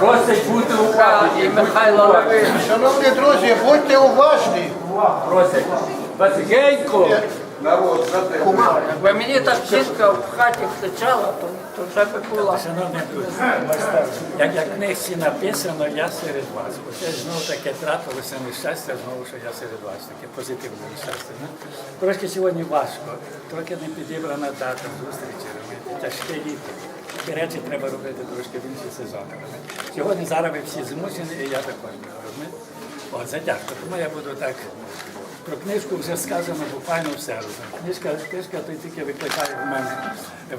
Просять бути уважні. Михайло Левин. Шановні друзі, будьте уважні. Просять. Басигенько. Народ, за те. Якби мені так жінка в хаті кричала, то, то вже би була. Шановні друзі, як, як в книжці написано, я серед вас. Оце знову таке трапилося нещастя, знову, що я серед вас, таке позитивне нещастя. ну. Трошки сьогодні важко, трохи не підібрана дата зустрічі, розумієте, тяжке літо. Ті речі треба робити трошки в інший сезон. Сьогодні зараз ви всі змушені, і я також розумієте. От, це тяжко. Тому я буду так. Про книжку вже сказано буквально все. розумієте. Книжка, книжка то тільки викликає в мене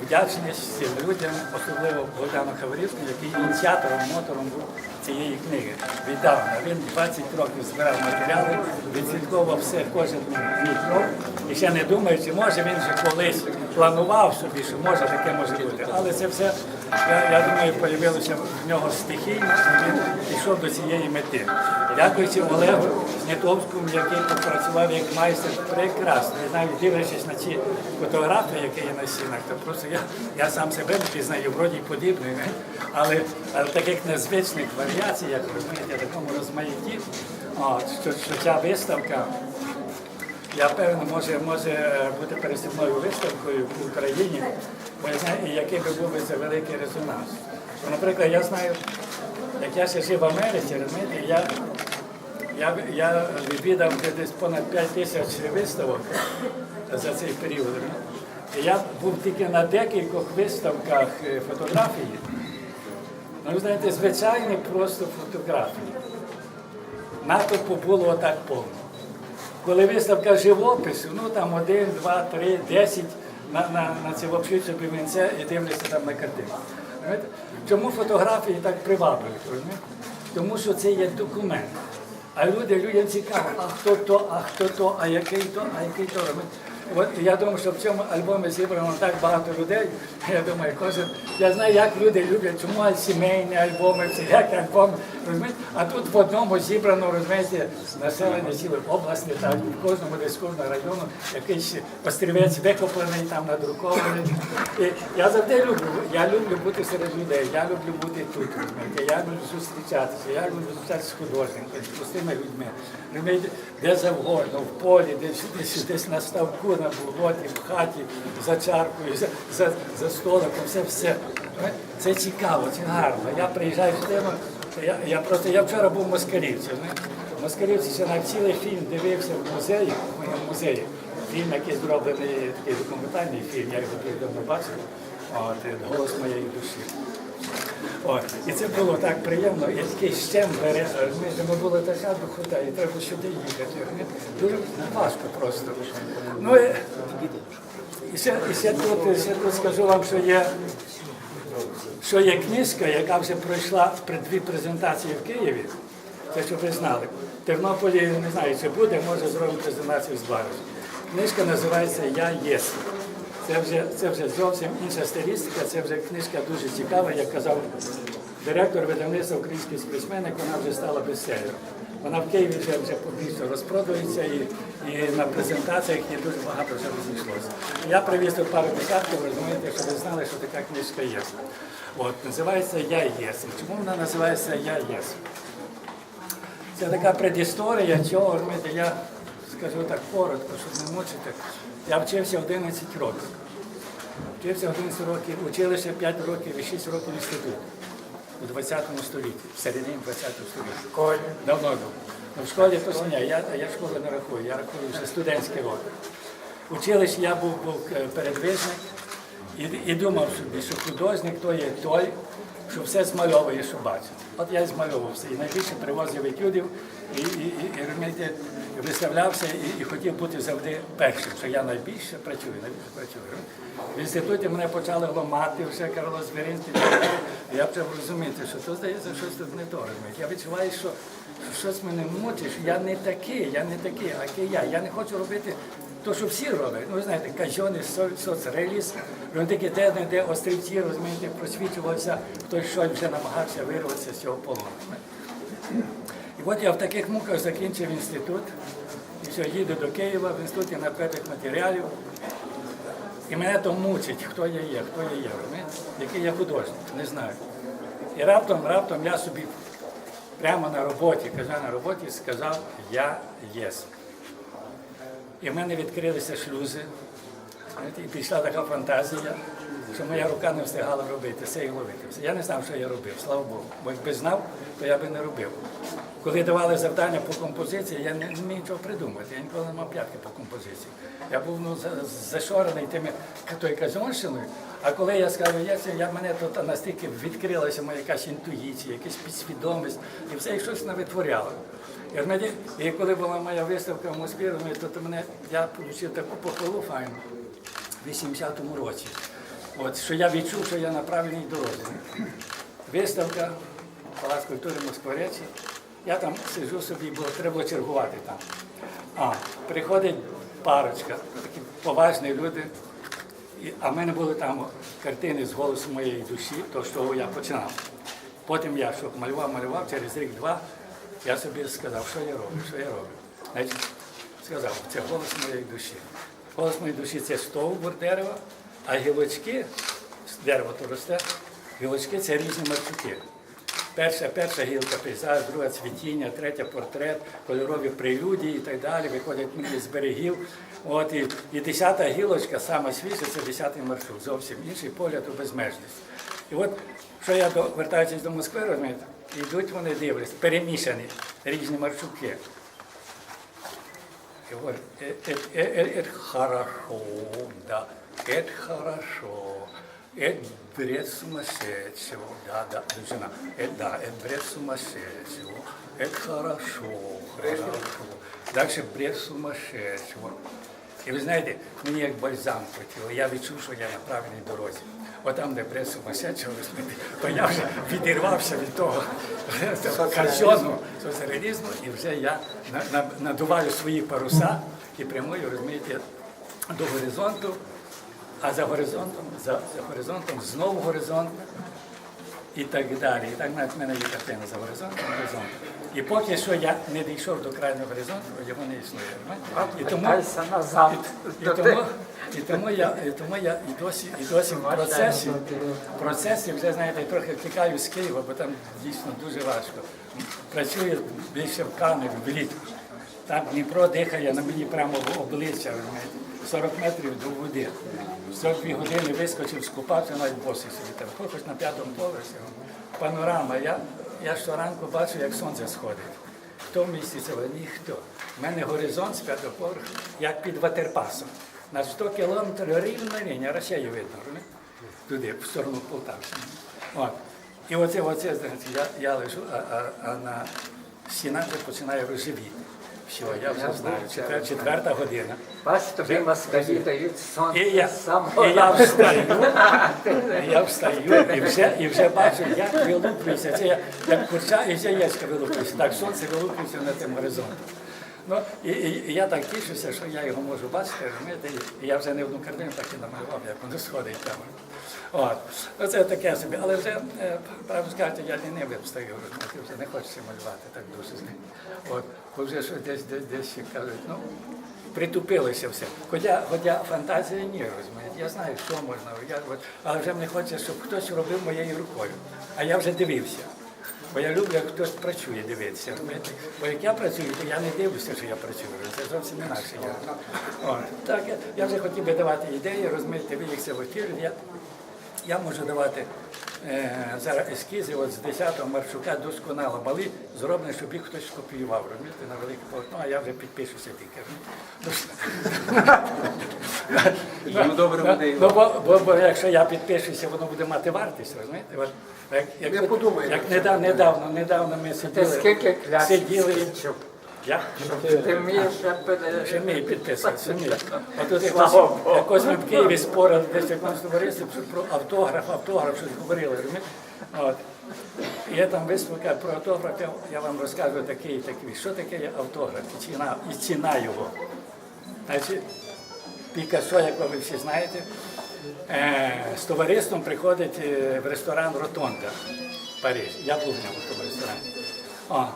вдячність всім людям, особливо Богдану Хаврівському, який ініціатором, мотором був цієї книги. Віддавна. Він 20 років збирав матеріали, відслідковував все, кожен мій крок. І ще не думаючи, може він вже колись планував собі, що може таке може бути. Але це все, я, я думаю, появилося в нього стихійно, і він пішов до цієї мети. Дякуючи Олегу Снятовському, який попрацював як майстер прекрасно. І навіть дивлячись на ці фотографії, які є на стінах, то просто я, я сам себе не пізнаю, вроді подібний, але, але таких незвичних варіацій, як розумієте, такому розмаїтті, що, що ця виставка. Я певно, може, може бути пересувною виставкою в Україні, бо я знаю, який би був це великий резонанс. Бо, Наприклад, я знаю, як я ще жив в Америці, розумієте, я, я, я відвідав десь понад 5 тисяч виставок за цей період. Я був тільки на декількох виставках е, фотографії. Ну, ви знаєте, звичайні просто фотографії. Натовпу було отак повно. Коли виставка живопису, ну там один, два, три, десять на, на, на це взагалі півінця вінця і дивляться там на картину. Чому фотографії так приваблюють? Тому що це є документ. А люди, людям цікаво, а хто то, а хто то, а який то, а який то. От я думаю, що в цьому альбомі зібрано так багато людей. Я думаю, кожен. Я знаю, як люди люблять, чому сімейні альбоми, як альбом. Розумієте? А тут в одному зібрано, розумієте, населення цілої області, так, в кожному десь кожного району якийсь острівець викоплений, там надрукований. І я завжди люблю, я люблю бути серед людей, я люблю бути тут, розумієте, я люблю зустрічатися, я люблю зустрічатися з художниками, з простими людьми. Де завгодно, в полі, десь, десь, десь на ставку, на болоті, в хаті, за чаркою, за, за, за столиком, все, все. Це цікаво, це гарно. Я приїжджаю з тим, я, я просто я вчора був в Москалівці. Ще на цілий фільм дивився в музеї, в моєму музеї. Фільм, який зроблений, такий документальний фільм, я його давно бачив. От, голос моєї душі. От. І це було так приємно, і такий щем бере, ми були така духота, і треба сюди їхати. Дуже важко просто. Ну, і, і, ще, і ще, тут, ще тут скажу вам, що є що є книжка, яка вже пройшла при дві презентації в Києві, це щоб ви знали. В Тернополі не знаю, чи буде, може зробимо презентацію з Бариш. Книжка називається Я єс. Це вже, це вже зовсім інша стилістика, це вже книжка дуже цікава, як казав директор видавництва український письменник, вона вже стала бестселером. Вона в Києві вже, вже публічно розпродається і, і на презентаціях її дуже багато вже розійшлося. Я привіз тут пару десятків, розумієте, щоб ви знали, що така книжка є. От, називається Я єс. Чому вона називається Я єс? Це така предісторія цього, я скажу так коротко, щоб не мучити. Я вчився 11 років. Вчився 11 років, училися 5 років і 6 років інституту у 20 столітті, в середині 20 століття. Школі. Давно був. Ну, в школі то ні, я, я школи не рахую, я рахую вже студентські роки. Училищі я був, був е, передвижник і, і думав собі, що художник то є той, що все змальовує, що бачить. От я і змальовував все. І найбільше привозив етюдів, і, і, і, і розумієте, виставлявся і, і хотів бути завжди першим, що я найбільше працюю, найбільше працюю. В інституті мене почали ламати, вже Карло Звіринський. Я почав розуміти, що то здається, щось тут не то. розумієте. Я відчуваю, що, що щось мене мучить, що я не такий, я не такий, а я. Я не хочу робити то, що всі роблять. Ну, ви знаєте, казьони, со- соцреалізм, він таки те, де острівці, розумієте, просвічувався, хтось щось вже намагався вирватися з цього полону. І от я в таких муках закінчив інститут, і все, їду до Києва в інституті напрямок матеріалів. І мене то мучить, хто я є, хто я є, який я художник, не знаю. І раптом, раптом я собі прямо на роботі, кажу на роботі, сказав я єс. І в мене відкрилися шлюзи. І пішла така фантазія, що моя рука не встигала робити все і ловити. все. Я не знав, що я робив, слава Богу. Бо якби знав, то я би не робив. Коли давали завдання по композиції, я не, міг нічого придумати. Я ніколи не мав п'ятки по композиції. Я був ну, зашорений тими тою казонщиною. А коли я сказав, я, я мене тут настільки відкрилася моя якась інтуїція, якась підсвідомість, і все і щось не витворяло. І, коли була моя виставка в Москві, то мене, я отримав таку похвалу файну в 80-му році. От, що я відчув, що я на правильній дорозі. Виставка, Палац культури Москворечі. Я там сиджу собі, бо треба чергувати там. А, приходить парочка, такі поважні люди. А в мене були там картини з голосу моєї душі, то з чого я починав. Потім я що малював, малював, через рік-два я собі сказав, що я роблю, що я роблю. Значить, сказав, це голос моєї душі. Голос душі це стовбур дерева, а гілочки, дерево то росте, гілочки це різні марчуки. Перша, перша гілка пейзаж, друга цвітіння, третя портрет, кольорові прелюдії і так далі, виходять мені з берегів. От, і, і десята гілочка, сама свіжа, це десятий маршрут, зовсім інший погляд у безмежність. І от, що я до, вертаючись до Москви, розумієте, йдуть вони дивляться, перемішані різні маршруки. И вот, это, это, это хорошо, да, это хорошо, это бред сумасшедшего, да, да, жена, это, да, это бред сумасшедшего, это хорошо, хорошо, дальше бред сумасшедшего. І ви знаєте, мені як бальзам хотіло, я відчув, що я на правильній дорозі. От там, де бред сумасшедшого, то я вже відірвався від того казенного соціалізму, і вже я на- на- надуваю свої паруса і прямую, розумієте, до горизонту, а за горизонтом, за, за горизонтом знову горизонт і так далі. І так навіть в мене є картина за горизонтом, горизонт. І поки що я не дійшов до крайнього горизонту, його не існує. І тому, і, і тому, і тому я, і тому я і досі, і досі в процесі, процесі вже знаєте, трохи втікаю з Києва, бо там дійсно дуже важко. Працюю більше в Каневі, влітку. Там Дніпро дихає на мені прямо в обличчя, 40 метрів до води. 42 години вискочив, скупався, навіть босий собі там. Хоч на п'ятому поверсі. Панорама. Я, я щоранку бачу, як сонце сходить. Хто в місті цього? Ніхто. У мене горизонт з п'ятого як під ватерпасом. На 100 кілометрів рівна лінія, Росію видно, не? туди, в сторону Полтавщини. От. І оце, оце, я, я лежу, а, а, а на стінах починає розживіти. Все, я вже знаю, четвер, четверта година. Бачите, ви москалі дають І сонце я, самого і я встаю, і я встаю і вже, і вже бачу, як вилуплюється. Це я, як курча і яєчка вилуплюється. Так сонце вилуплюється на тим горизонті. Ну, і, і, і я так тішуся, що я його можу бачити, розумієте, і я вже не одну картину так і намалював, як воно сходить там. От. Це таке собі. Але вже, е, правду сказати, я лінивий встаю, розумієте, вже не хочеться малювати так дуже. От. Бо вже що десь, десь, десь кажуть, ну, притупилося все. Хоча, хоча фантазія ні, розумієте. Я знаю, що можна, я, от, але вже мені хочеться, щоб хтось робив моєю рукою. А я вже дивився. Бо я люблю, як хтось працює, дивитися. Бо як я працюю, то я не дивлюся, що я працюю. Це зовсім інакше. Я. Так, я, вже хотів би давати ідеї, розумієте, ви їх ефірі. Я, я можу давати е, зараз ескізи от з 10-го маршрука досконало мали, зроблені, щоб їх хтось скопіював, розумієте, на велике полотно, а я вже підпишуся тільки. Ну, добре Ну, буде ну, бо, бо, бо якщо я підпишуся, воно буде мати вартість, розумієте? От, як, як, Не подумай. Як недавно, недавно, недавно ми Ти сиділи. скільки сиділи. скінчив? Я? Ти вмієш ще пере- Ще мій підписувався. Мій. От тут якось, якось ми в Києві спорили десь в якомусь товаристві що про автограф, автограф, щось говорили. розумієте? От. Я там вислухав про автограф, я, я вам розкажу такий такий. Що таке є автограф і ціна, і ціна його. Значить, Пікассо, як ви всі знаєте, е, з товариством приходить е, в ресторан Ротонда в Париж. Я був в ньому в тому ресторані. О,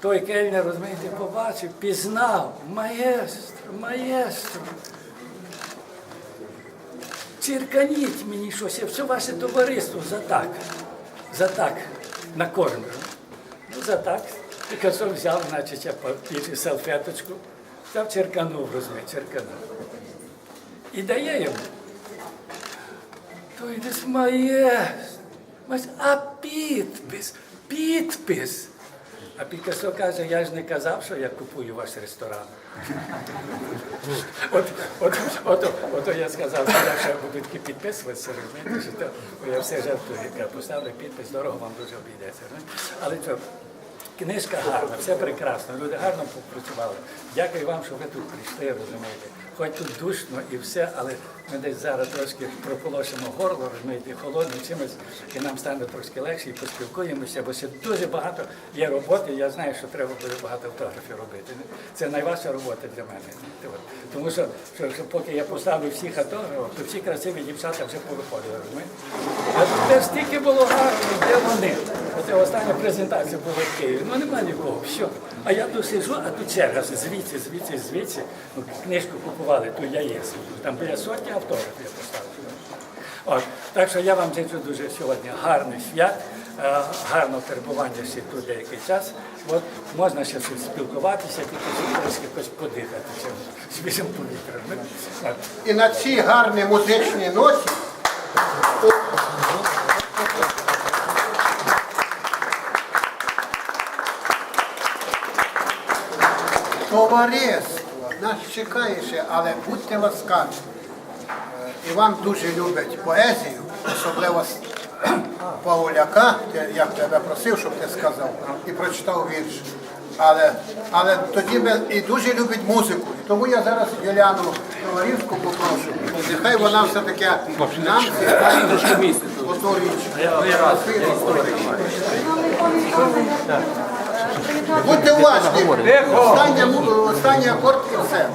той кельнер, розумієте, побачив, пізнав, маестро, маестро. Цірканіть мені щось, все ваше товариство за так. за так накормлю. Ну, за так. Пікасо взяв, значить, я папір, салфеточку, взяв черканув, розуміє, черканув. І дає йому. То йде моє. А підпис, підпис. А Пікассо каже, я ж не казав, що я купую ваш ресторан. От, от, от, от, я сказав, що я ще буду таки підписуватися, розумієте, то, я все жартую. Я поставлю підпис, дорого вам дуже обійдеться. Але що, книжка гарна, все прекрасно, люди гарно попрацювали. Дякую вам, що ви тут прийшли, розумієте. Хоч тут душно і все, але ми десь зараз трошки прополошимо горло, розумієте, холодним чимось, і нам стане трошки легше, і поспілкуємося, бо ще дуже багато є роботи. Я знаю, що треба буде багато автографів робити. Це найважча робота для мене. Тому що, що, що поки я поставлю всіх автографів, то всі красиві дівчата вже повиходили? А стільки було гарно, де вони. Оце остання презентація була в Києві. Ну немає нікого, все. А я тут сиджу, а тут черга звідси, звідси, звідси. Ну, книжку купували, то я є. Там біля сотні автографів я поставив. От, так що я вам зичу дуже сьогодні гарний свят, е, гарного перебування ще тут деякий час. От, можна ще спілкуватися, тільки трошки якось подихати свіжим повітрям. І на цій гарній музичній ноті товариство нас чекає ще, але будьте ласкаві. Е, Іван дуже любить поезію, особливо Те- я тебе просив, щоб ти сказав, і прочитав вірш. Але, але тоді ми і дуже любить музику. І тому я зараз Юліану Товарівську попрошу. Нехай вона все-таки нам одну річ. Будьте уважні. Останній, акорд і все.